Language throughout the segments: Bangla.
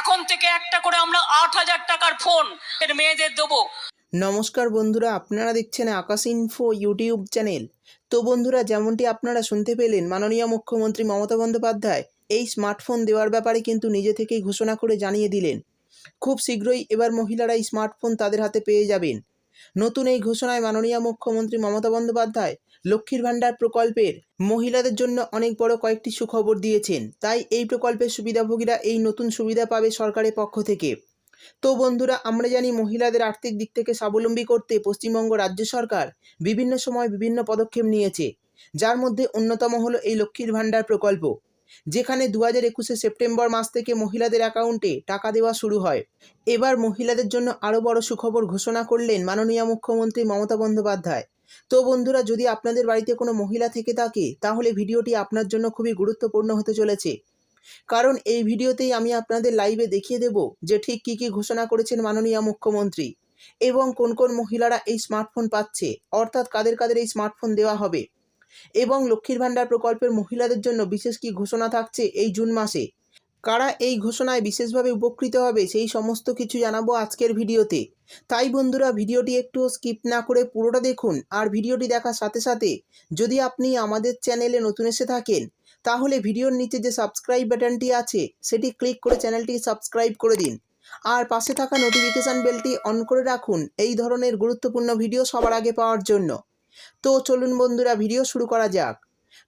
এখন থেকে একটা করে আমরা আট হাজার টাকার ফোন মেয়েদের দেবো। নমস্কার বন্ধুরা, আপনারা দেখছেন আকাশ ইনফো ইউটিউব চ্যানেল তো বন্ধুরা, যেমনটি আপনারা শুনতে পেলেন, মাননীয় মুখ্যমন্ত্রী মমতা বন্দ্যোপাধ্যায় এই স্মার্টফোন দেওয়ার ব্যাপারে কিন্তু নিজে থেকেই ঘোষণা করে জানিয়ে দিলেন। খুব শীঘ্রই এবার মহিলারা এই স্মার্টফোন তাদের হাতে পেয়ে যাবেন। নতুন এই ঘোষণায় মাননীয় মুখ্যমন্ত্রী মমতা বন্দ্যোপাধ্যায় লক্ষ্মীর ভাণ্ডার প্রকল্পের মহিলাদের জন্য অনেক বড় কয়েকটি সুখবর দিয়েছেন। তাই এই প্রকল্পের সুবিধাভোগীরা এই নতুন সুবিধা পাবে সরকারের পক্ষ থেকে। তো বন্ধুরা, আমরা জানি মহিলাদের আর্থিক দিক থেকে স্বাবলম্বী করতে পশ্চিমবঙ্গ রাজ্য সরকার বিভিন্ন সময় বিভিন্ন পদক্ষেপ নিয়েছে। যার মধ্যে অন্যতম হলো এই লক্ষ্মীর ভাণ্ডার প্রকল্প। যেখানে দু হাজার একুশে সেপ্টেম্বর মাস থেকে মহিলাদের অ্যাকাউন্টে টাকা দেওয়া শুরু হয়। এবার মহিলাদের জন্য আরও বড় সুখবর ঘোষণা করলেন মাননীয় মুখ্যমন্ত্রী মমতা বন্দ্যোপাধ্যায়। তো বন্ধুরা, যদি আপনাদের বাড়িতে কোনো মহিলা থেকে থাকে, তাহলে ভিডিওটি আপনার জন্য খুবই গুরুত্বপূর্ণ হতে চলেছে। কারণ এই ভিডিওতেই আমি আপনাদের লাইভে দেখিয়ে দেব যে ঠিক কী কী ঘোষণা করেছেন মাননীয় মুখ্যমন্ত্রী এবং কোন কোন মহিলারা এই স্মার্টফোন পাচ্ছে, অর্থাৎ কাদের কাদের এই স্মার্টফোন দেওয়া হবে। এবং লক্ষ্মীর ভাণ্ডার প্রকল্পের মহিলাদের জন্য বিশেষ কি ঘোষণা থাকছে এই জুন মাসে? কারা এই ঘোষণায় বিশেষভাবে উপকৃত হবে সেই সমস্ত কিছু জানাব আজকের ভিডিওতে। তাই বন্ধুরা, ভিডিওটি একটু স্কিপ না করে পুরোটা দেখুন আর ভিডিওটি দেখার সাথে সাথে যদি আপনি আমাদের চ্যানেলে নতুন এসে থাকেন, তাহলে ভিডিওর নিচে যে সাবস্ক্রাইব বাটনটি আছে, সেটি ক্লিক করে চ্যানেলটি সাবস্ক্রাইব করে দিন। আর পাশে থাকা নোটিফিকেশান বেলটি অন করে রাখুন এই ধরনের গুরুত্বপূর্ণ ভিডিও সবার আগে পাওয়ার জন্য। তো চলুন বন্ধুরা, ভিডিও শুরু করা যাক।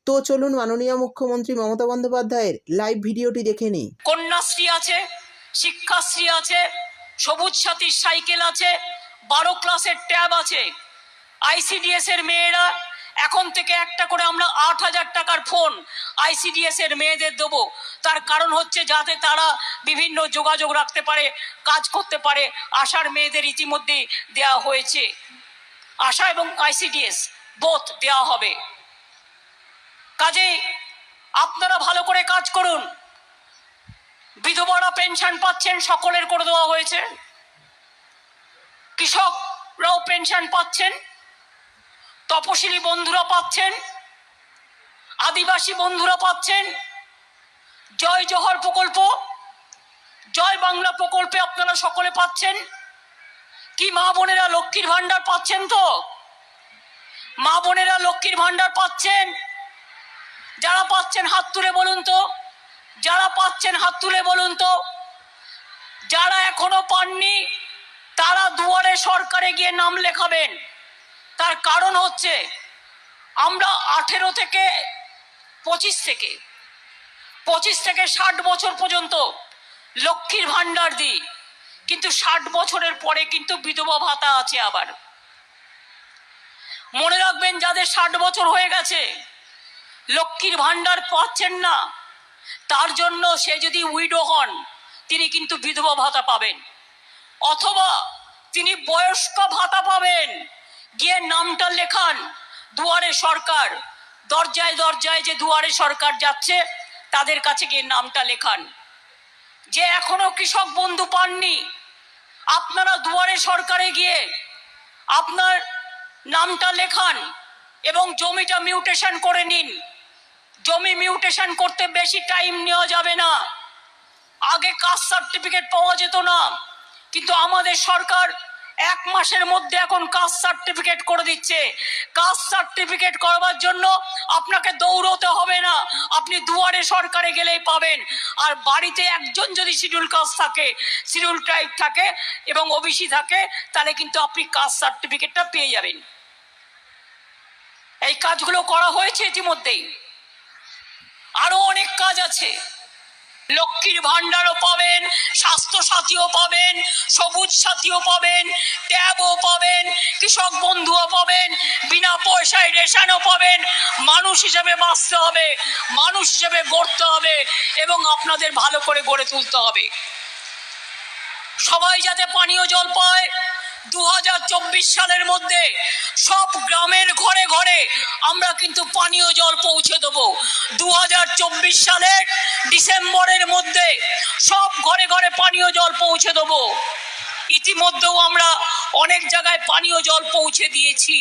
তো চলুন মাননীয় মুখ্যমন্ত্রী মমতা বন্দ্যোপাধ্যায়ের লাইভ ভিডিওটি দেখে নিই। কন্যাশ্রী আছে, শিক্ষাশ্রী আছে, সবুজ সাথীর সাইকেল আছে, বারো ক্লাসের ট্যাব আছে। আইসিডিএস এর মেয়েরা, এখন থেকে একটা করে আমরা আট হাজার টাকার ফোন আইসিডিএস এর মেয়েদের দেবো। তার কারণ হচ্ছে যাতে তারা বিভিন্ন যোগাযোগ রাখতে পারে, কাজ করতে পারে, আশার মেয়েদের ইতিমধ্যেই দেওয়া হয়েছে। আশা এবং আইসিডিএস বোধ দেওয়া হবে। কাজেই আপনারা ভালো করে কাজ করুন। বিধবারা পেনশন পাচ্ছেন, সকলের করে দেওয়া হয়েছে। কৃষকরাও পেনশন পাচ্ছেন। তপশিলি বন্ধুরা পাচ্ছেন। আদিবাসী বন্ধুরা পাচ্ছেন। জয় জোহর প্রকল্প, জয় বাংলা প্রকল্পে আপনারা সকলে পাচ্ছেন। কি মা বোনেরা লক্ষ্মীর ভান্ডার পাচ্ছেন তো? মা বোনেরা লক্ষ্মীর ভান্ডার পাচ্ছেন? যারা পাচ্ছেন হাত তুলে বলুন তো। যারা পাচ্ছেন হাত তুলে বলুন তো। যারা এখনও পাননি, তারা দুয়ারে সরকারে গিয়ে নাম লেখাবেন। তার কারণ হচ্ছে, আমরা আঠেরো থেকে পঁচিশ থেকে পঁচিশ থেকে ষাট বছর পর্যন্ত লক্ষ্মীর ভাণ্ডার দিই। কিন্তু ষাট বছরের পরে কিন্তু বিধবা ভাতা আছে আবার। মনে রাখবেন, যাদের ষাট বছর হয়ে গেছে, লক্ষ্মীর ভাণ্ডার পাচ্ছেন না, তার জন্য সে যদি উইডো হন, তিনি কিন্তু বিধবা ভাতা পাবেন। অথবা তিনি বয়স্ক ভাতা পাবেন, গিয়ে নামটা লেখান, দুয়ারে সরকার, দরজায় দরজায় যে দুয়ারে সরকার যাচ্ছে, তাদের কাছে গিয়ে নামটা লেখান। যে এখনও কৃষক বন্ধু পাননি। আপনারা দুয়ারে সরকারে গিয়ে আপনার নামটা লেখান এবং জমিটা মিউটেশন করে নিন। জমি মিউটেশন করতে বেশি টাইম নেওয়া যাবে না। আগে কাস্ট সার্টিফিকেট পাওয়া যেত না, কিন্তু আমাদের সরকার এক মাসের মধ্যে এখন কাস্ট সার্টিফিকেট করে দিচ্ছে। কাস্ট সার্টিফিকেট করবার জন্য আপনাকে দৌড়তে হবে না। আপনি দুয়ারে সরকারে গেলেই পাবেন। আর বাড়িতে একজন যদি শিডিউল কাস্ট থাকে, শিডিউল ট্রাইব থাকে এবং ওবিসি থাকে, তাহলে কিন্তু আপনি কাস্ট সার্টিফিকেটটা পেয়ে যাবেন। এই কাজগুলো করা হয়েছে ইতিমধ্যেই। আরও অনেক কাজ আছে। লক্ষ্মীর ভাণ্ডারও পাবেন, স্বাস্থ্য সাথীও পাবেন, সবুজ সাথীও পাবেন, ট্যাবও পাবেন, কৃষক বন্ধুও পাবেন, বিনা পয়সায় রেশনও পাবেন। মানুষ হিসেবে বাঁচতে হবে, মানুষ হিসেবে গড়তে হবে এবং আপনাদের ভালো করে গড়ে তুলতে হবে। সবাই যাতে পানীয় জল পায় সালের মধ্যে সব গ্রামের ঘরে ঘরে আমরা কিন্তু পানীয় জল পৌঁছে দেবো। দু হাজার চব্বিশ সালের ডিসেম্বরের মধ্যে সব ঘরে ঘরে পানীয় জল পৌঁছে দেবো। ইতিমধ্যেও আমরা অনেক জায়গায় পানীয় জল পৌঁছে দিয়েছি।